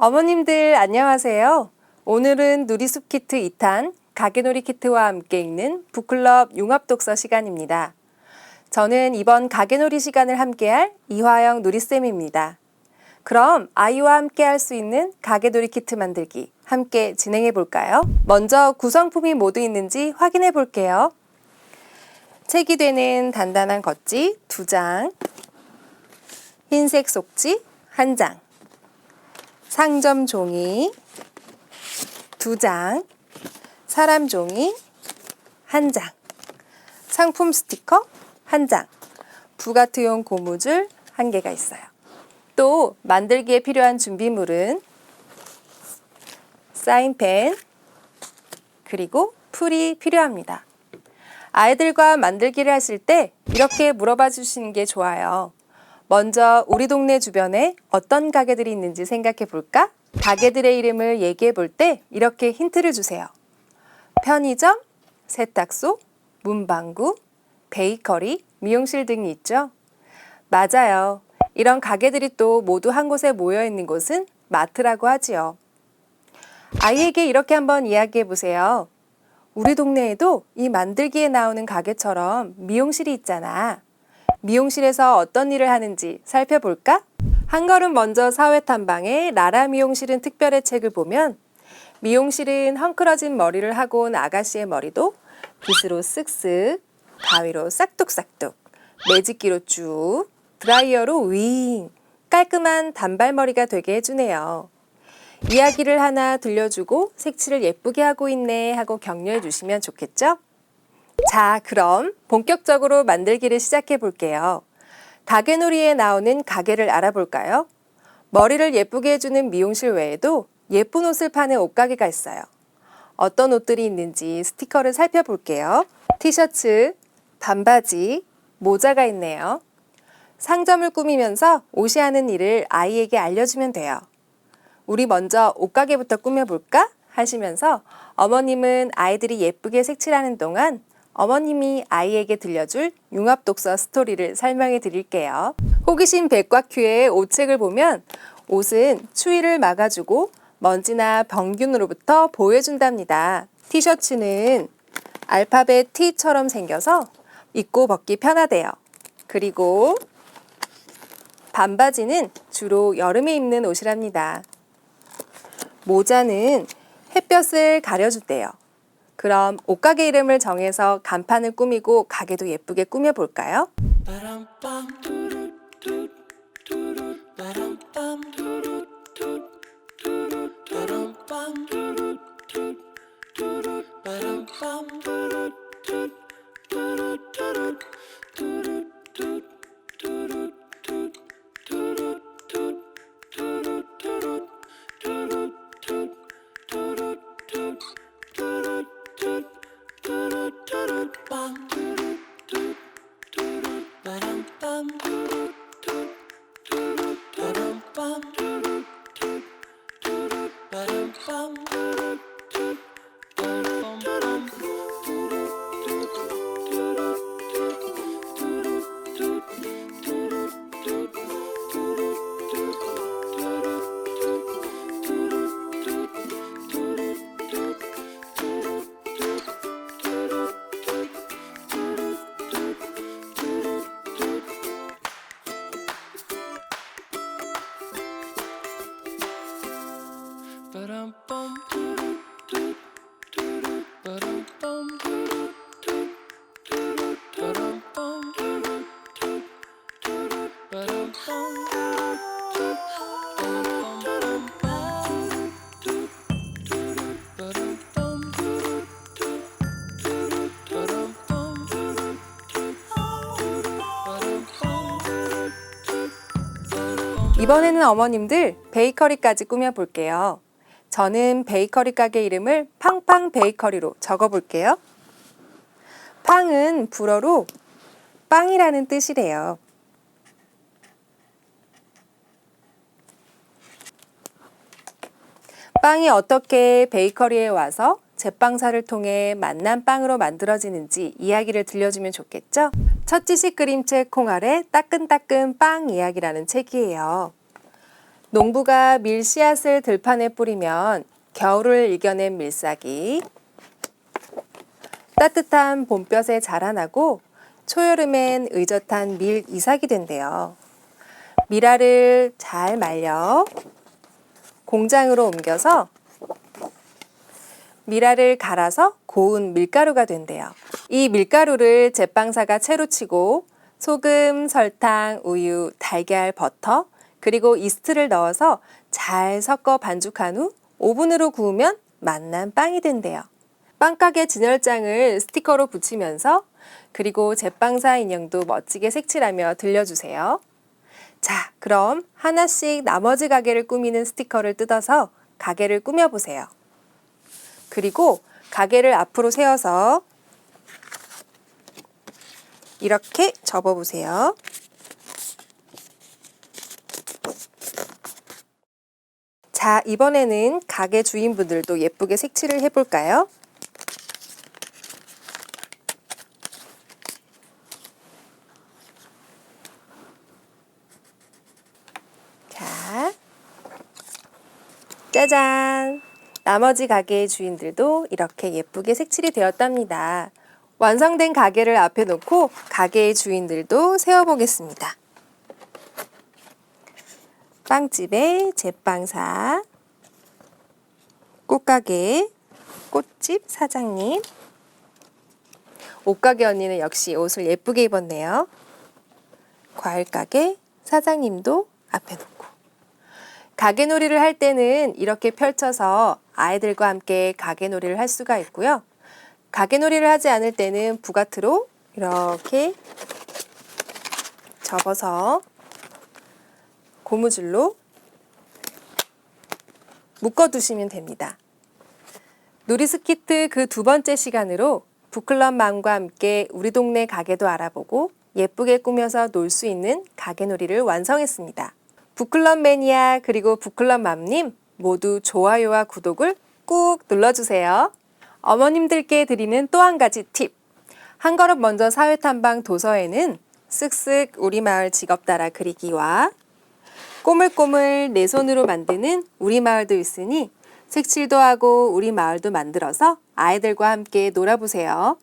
어머님들 안녕하세요. 오늘은 누리숲 키트 2탄 가게놀이 키트와 함께 읽는 북클럽 융합독서 시간입니다. 저는 이번 가게놀이 시간을 함께할 이화영 누리쌤입니다. 그럼 아이와 함께 할 수 있는 가게놀이 키트 만들기 함께 진행해 볼까요? 먼저 구성품이 모두 있는지 확인해 볼게요. 책이 되는 단단한 겉지 2장, 흰색 속지 1장, 상점 종이 두 장, 사람 종이 한 장, 상품 스티커 한 장, 부가트용 고무줄 한 개가 있어요. 또 만들기에 필요한 준비물은 사인펜 그리고 풀이 필요합니다. 아이들과 만들기를 하실 때 이렇게 물어봐 주시는 게 좋아요. 먼저 우리 동네 주변에 어떤 가게들이 있는지 생각해 볼까? 가게들의 이름을 얘기해 볼 때 이렇게 힌트를 주세요. 편의점, 세탁소, 문방구, 베이커리, 미용실 등이 있죠. 맞아요. 이런 가게들이 또 모두 한 곳에 모여 있는 곳은 마트라고 하지요. 아이에게 이렇게 한번 이야기해 보세요. 우리 동네에도 이 만들기에 나오는 가게처럼 미용실이 있잖아. 미용실에서 어떤 일을 하는지 살펴볼까? 한 걸음 먼저 사회 탐방의 라라 미용실은 특별의 책을 보면 미용실은 헝클어진 머리를 하고 온 아가씨의 머리도 빗으로 쓱쓱, 가위로 싹둑싹둑, 매직기로 쭉, 드라이어로 윙, 깔끔한 단발머리가 되게 해주네요. 이야기를 하나 들려주고 색칠을 예쁘게 하고 있네 하고 격려해 주시면 좋겠죠? 자, 그럼 본격적으로 만들기를 시작해 볼게요. 가게놀이에 나오는 가게를 알아볼까요? 머리를 예쁘게 해주는 미용실 외에도 예쁜 옷을 파는 옷가게가 있어요. 어떤 옷들이 있는지 스티커를 살펴볼게요. 티셔츠, 반바지, 모자가 있네요. 상점을 꾸미면서 옷이 하는 일을 아이에게 알려주면 돼요. 우리 먼저 옷가게부터 꾸며볼까? 하시면서 어머님은 아이들이 예쁘게 색칠하는 동안 어머님이 아이에게 들려줄 융합 독서 스토리를 설명해 드릴게요. 호기심 백과큐의 옷책을 보면 옷은 추위를 막아주고 먼지나 병균으로부터 보호해준답니다. 티셔츠는 알파벳 T처럼 생겨서 입고 벗기 편하대요. 그리고 반바지는 주로 여름에 입는 옷이랍니다. 모자는 햇볕을 가려주대요. 그럼 옷가게 이름을 정해서 간판을 꾸미고 가게도 예쁘게 꾸며볼까요? do 이번에는 어머님들 베이커리까지 꾸며볼게요. 저는 베이커리 가게 이름을 팡팡 베이커리로 적어볼게요. 팡은 불어로 빵이라는 뜻이래요. 빵이 어떻게 베이커리에 와서 제빵사를 통해 만난 빵으로 만들어지는지 이야기를 들려주면 좋겠죠? 첫 지식 그림책 콩알의 따끈따끈 빵 이야기라는 책이에요. 농부가 밀 씨앗을 들판에 뿌리면 겨울을 이겨낸 밀싹이 따뜻한 봄볕에 자라나고 초여름엔 의젓한 밀 이삭이 된대요. 밀알을 잘 말려 공장으로 옮겨서 밀알을 갈아서 고운 밀가루가 된대요. 이 밀가루를 제빵사가 채로 치고 소금, 설탕, 우유, 달걀, 버터, 그리고 이스트를 넣어서 잘 섞어 반죽한 후 오븐으로 구우면 맛난 빵이 된대요. 빵가게 진열장을 스티커로 붙이면서 그리고 제빵사 인형도 멋지게 색칠하며 들려주세요. 자, 그럼 하나씩 나머지 가게를 꾸미는 스티커를 뜯어서 가게를 꾸며보세요. 그리고 가게를 앞으로 세워서 이렇게 접어보세요. 자, 이번에는 가게 주인분들도 예쁘게 색칠을 해볼까요? 자, 짜잔! 나머지 가게의 주인들도 이렇게 예쁘게 색칠이 되었답니다. 완성된 가게를 앞에 놓고 가게의 주인들도 세워보겠습니다. 빵집의 제빵사, 꽃가게 꽃집 사장님, 옷가게 언니는 역시 옷을 예쁘게 입었네요. 과일가게 사장님도 앞에 놓고. 가게놀이를 할 때는 이렇게 펼쳐서 아이들과 함께 가게놀이를 할 수가 있고요. 가게놀이를 하지 않을 때는 부가트로 이렇게 접어서 고무줄로 묶어두시면 됩니다. 누리스키트 그 두 번째 시간으로 북클럽 맘과 함께 우리 동네 가게도 알아보고 예쁘게 꾸며서 놀 수 있는 가게놀이를 완성했습니다. 북클럽 매니아 그리고 북클럽 맘님 모두 좋아요와 구독을 꾹 눌러주세요. 어머님들께 드리는 또 한 가지 팁. 한 걸음 먼저 사회 탐방 도서에는 쓱쓱 우리 마을 직업 따라 그리기와 꼬물꼬물 내 손으로 만드는 우리 마을도 있으니 색칠도 하고 우리 마을도 만들어서 아이들과 함께 놀아보세요.